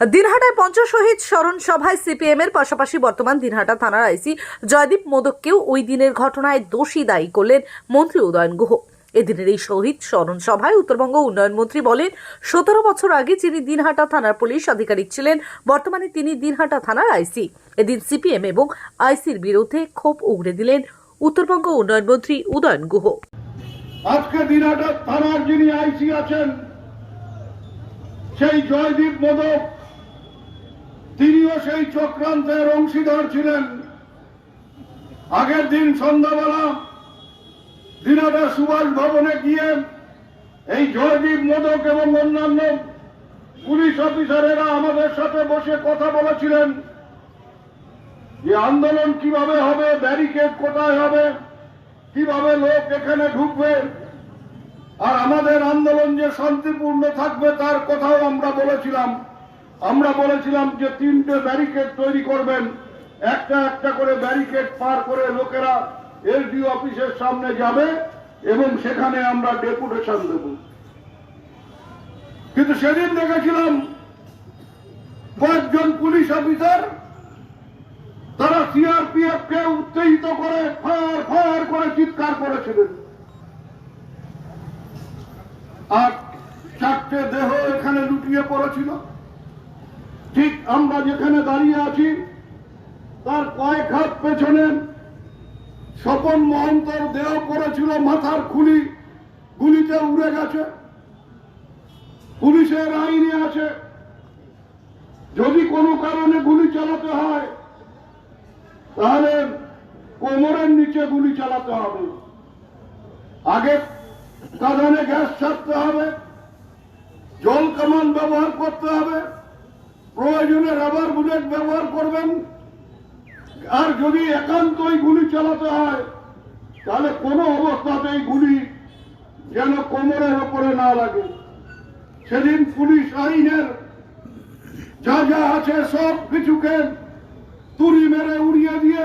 দিনহাটায় পঞ্চশহীদ স্মরণ সভায় সিপিএম এর পাশাপাশি বর্তমান দিনহাটা থানার আইসি জয়দীপ মোদককেও ওই দিনের ঘটনায় দোষী দায়ী করলেন মন্ত্রী উদয়ন গুহ। এদিনের এই শহীদ স্মরণ সভায় উত্তরবঙ্গ উন্নয়ন মন্ত্রী বলেন, সতেরো বছর আগে যিনি দিনহাটা থানার পুলিশ আধিকারিক ছিলেন, বর্তমানে তিনি দিনহাটা থানার আইসি। এদিন সিপিএম এবং আইসির বিরুদ্ধে ক্ষোভ উগড়ে দিলেন উত্তরবঙ্গ উন্নয়ন মন্ত্রী উদয়ন গুহ। আজকে দিনাটার থানার যিনি আইসি আছেন, সেই জয়দীপ মোদক তিনিও সেই চক্রান্তের অংশীদার ছিলেন। আগের দিন সন্ধ্যাবেলা দিনাটা সুভাষ ভবনে গিয়ে এই জয়দীপ মোদক এবং অন্যান্য পুলিশ অফিসারেরা আমাদের সাথে বসে কথা বলেছিলেন যে আন্দোলন কীভাবে হবে, ব্যারিকেড কোথায় হবে, কীভাবে লোক এখানে ঢুকবে, আর আমাদের আন্দোলন যে শান্তিপূর্ণ থাকবে তার কথাও আমরা বলেছিলাম। আমরা বলেছিলাম যে তিনটে ব্যারিকেড তৈরি করবেন। একটা একটা করে ব্যারিকেড পার করে লোকেরা এসডি অফিসের সামনে যাবে এবং সেখানে আমরা ডেপুটেশন দেব। কিন্তু সেদিন দেখেছিলাম কয়েকজন পুলিশ অফিসার, তারা সিআরপিএফ কে উত্তেজিত করে ফায়ার ফায়ার করে চিৎকার করেছিলেন। আর চারটে দেহ এখানে লুটিয়ে পড়েছিল। ঠিক আমরা যেখানে দাঁড়িয়ে আছি, তার কয়েক হাত পেছনে স্বপন মহন্তর দেহ পড়েছিল, মাথার খুলি গুলিতে উড়ে গেছে। পুলিশের আইনে আছে, যদি কোনো কারণে গুলি চালাতে হয়, তাহলে কোমরের নিচে গুলি চালাতে হবে। আগে কাঁদানে গ্যাস ছাড়তে হবে, জল কামান ব্যবহার করতে হবে। প্রয়োজনে রাবার বুলেট ব্যবহার করবেন। আর যদি একান্তই গুলি চালাতে হয়, তাহলে কোনো অবস্থাতেই গুলি যেন কোমরের ওপরে না লাগে। সেদিন পুলিশ আইনের যা যা আছে সব কিছুকে তুড়ি মেরে উড়িয়ে দিয়ে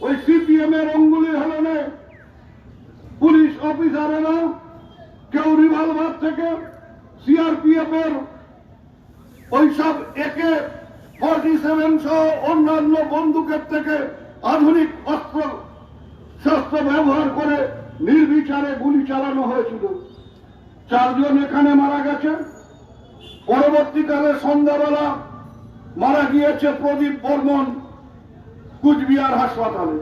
ওই সিপিএম এর অঙ্গুলি হলনে পুলিশ অফিসারেরা কেউ রিভলভার থেকে সিআরপিএফ এর ওইসব একে ফর্টি সেভেন সহ অন্যান্য বন্দুকের থেকে আধুনিক অস্ত্র, শস্ত্র ব্যবহার করে নির্বিচারে গুলি চালানো হয়েছিল। চারজন এখানে মারা গেছে। পরবর্তীকালে সন্ধ্যাবেলা মারা গিয়েছে প্রদীপ বর্মন কুচবিহার হাসপাতালে।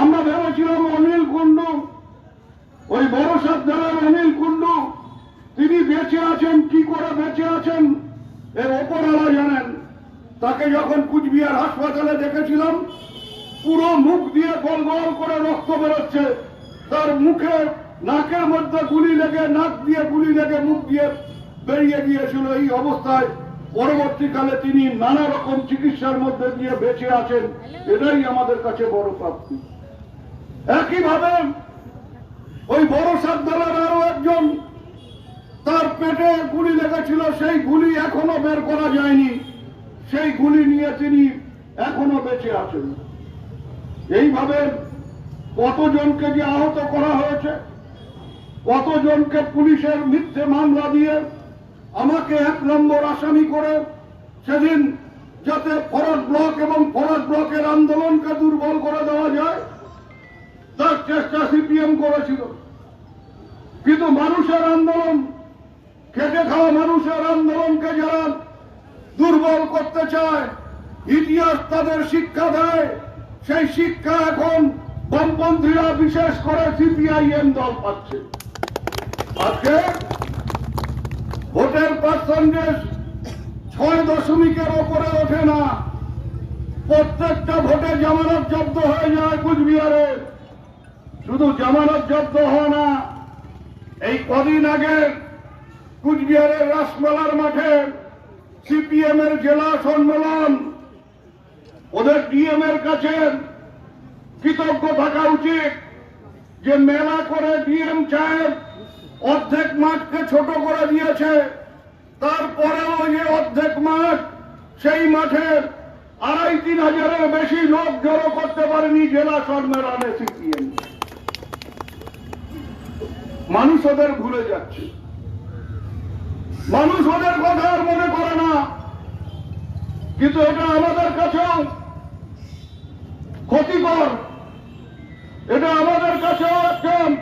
আমরা ভেবেছিলাম অনিল কুণ্ডু, ওই বড় সাবধানের অনিল কুণ্ডু, তিনি বেঁচে আছেন, কি করে বেঁচে আছেন? এর ওপরওয়ালা জানেন। তাকে যখন কুচবিহার হাসপাতালে দেখেছিলাম, পুরো মুখ দিয়ে গোল গোল করে রক্ত বেরোচ্ছে। তার মুখে নাকের মধ্যে গুলি লেগে, নাক দিয়ে গুলি লেগে মুখ দিয়ে বেরিয়ে গিয়েছিল এই অবস্থায়। পরবর্তীকালে তিনি নানা রকম চিকিৎসার মধ্যে দিয়ে বেঁচে আছেন। এটাই আমাদের কাছে বড় প্রাপ্তি। একইভাবে ওই বড় সাদ্দালার আরও একজন তার পেটে গুলি লেগেছিল, সেই গুলি এখনও বের করা যায়নি। সেই গুলি নিয়ে তিনি এখনও বেঁচে আছেন। এইভাবে কতজনকে যে আহত করা হয়েছে, কতজনকে পুলিশের মিথ্যে মামলা দিয়ে আমাকে এক নম্বর আসামি করে সেদিন যাতে ফরজ ব্লক এবং ফরজ ব্লকের আন্দোলনকে দুর্বল করে দেওয়া যায়, তার চেষ্টা সিপিএম করেছিল। কিন্তু মানুষের আন্দোলন খেটে খাওয়া মানুষের আন্দোলনকে যারা দুর্বল করতে চায়, ইতিহাস তাদের শিক্ষা দেয়, সেই শিক্ষা এখন বামপন্থীরা বিশেষ করে সিপিআইএম দল পাচ্ছে। আজকে ভোটের পার্সেন্টেজ ছয় দশমিকের ওপরে ওঠে না। প্রত্যেকটা ভোটে জামানত জব্দ হয়ে যায় কুচবিহারে। শুধু জামানত জব্দ হয় না, এই কদিন আগে কুচবিহারের রাসমেলার মাঠে সিপিএম এর জেলা সম্মেলন। ওদের ডিএম এর কাছে কৃতজ্ঞ থাকা উচিত যে মেলা করে ডিএম সাহেব অর্ধেক মাঠকে ছোট করে দিয়েছে। তারপরেও যে অর্ধেক মাঠ, সেই মাঠে আড়াই তিন হাজারের বেশি লোক জড়ো করতে পারেনি জেলা সম্মেলনে সিপিএম। মানুষ ওদের ভুলে যাচ্ছে। মানুষ ওদের কথা আর মনে করে না। কিন্তু এটা আমাদের কাছেও ক্ষতিকর। এটা আমাদের কাছেও একজন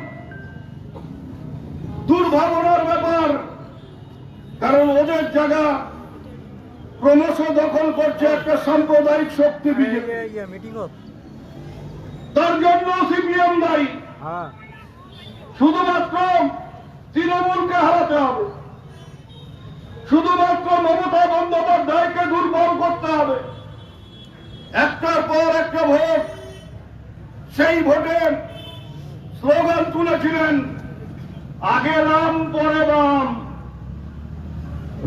দুর্ভাবনার ব্যাপার। কারণ ওদের জায়গা ক্রমশ দখল করছে একটা সাম্প্রদায়িক শক্তি বিজেপি। তার জন্য সিপিএম দায়ী। শুধুমাত্র তৃণমূলকে হারাতে হবে। শুধুমাত্র মমতা বন্দ্যোপাধ্যায়কে দুর্বল করতে হবে। একটার পর একটা ভোট, সেই ভোটে স্লোগান তুলেছিলেন, আগে রাম, পরে রাম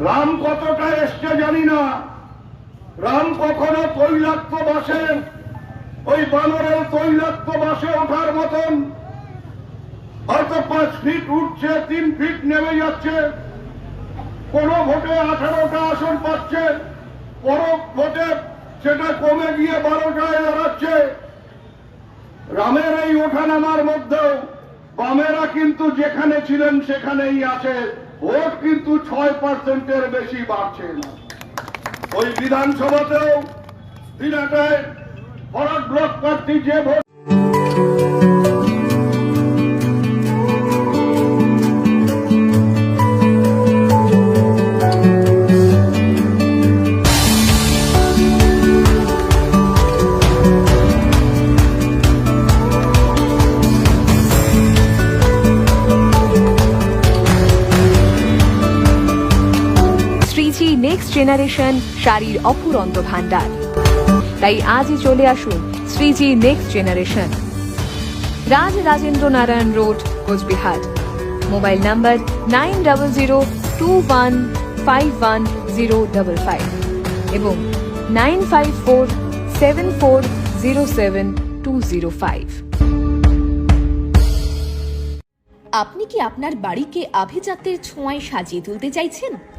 রাম কতটা এসছে জানি না। রাম কখনো তৈলাক্ত বাসে, ওই বানরের তৈলাক্ত বাসে ওঠার মতন। হয়তো পাঁচ ফিট উঠছে, তিন ফিট নেমে যাচ্ছে। কোন ভোটে আঠারোটা আসন পাচ্ছে পর ভোটে সেটা কমে গিয়ে বারোটায় দাঁড়াচ্ছে রামের এই ওঠানামার মধ্যেও বামেরা কিন্তু যেখানে ছিলেন সেখানেই আছে। ভোট কিন্তু ছয় পার্সেন্টের বেশি বাড়ছে না। ওই বিধানসভাতেও দিনাটায় ফরাক ব্লক প্রার্থী যে ভোট জেনারেশন শাড়ির অফুরন্ত ভান্ডার তাই আজই চলে আসুন Shreeji next generation Raj Rajendra Narayan road, Cooch Behar. Mobile number nine double zero two one five one zero double five এবং nine five four seven four zero seven two zero five. আপনি কি আপনার বাড়িকে আভিজাত্যের ছোঁয়ায় সাজিয়ে তুলতে চাইছেন?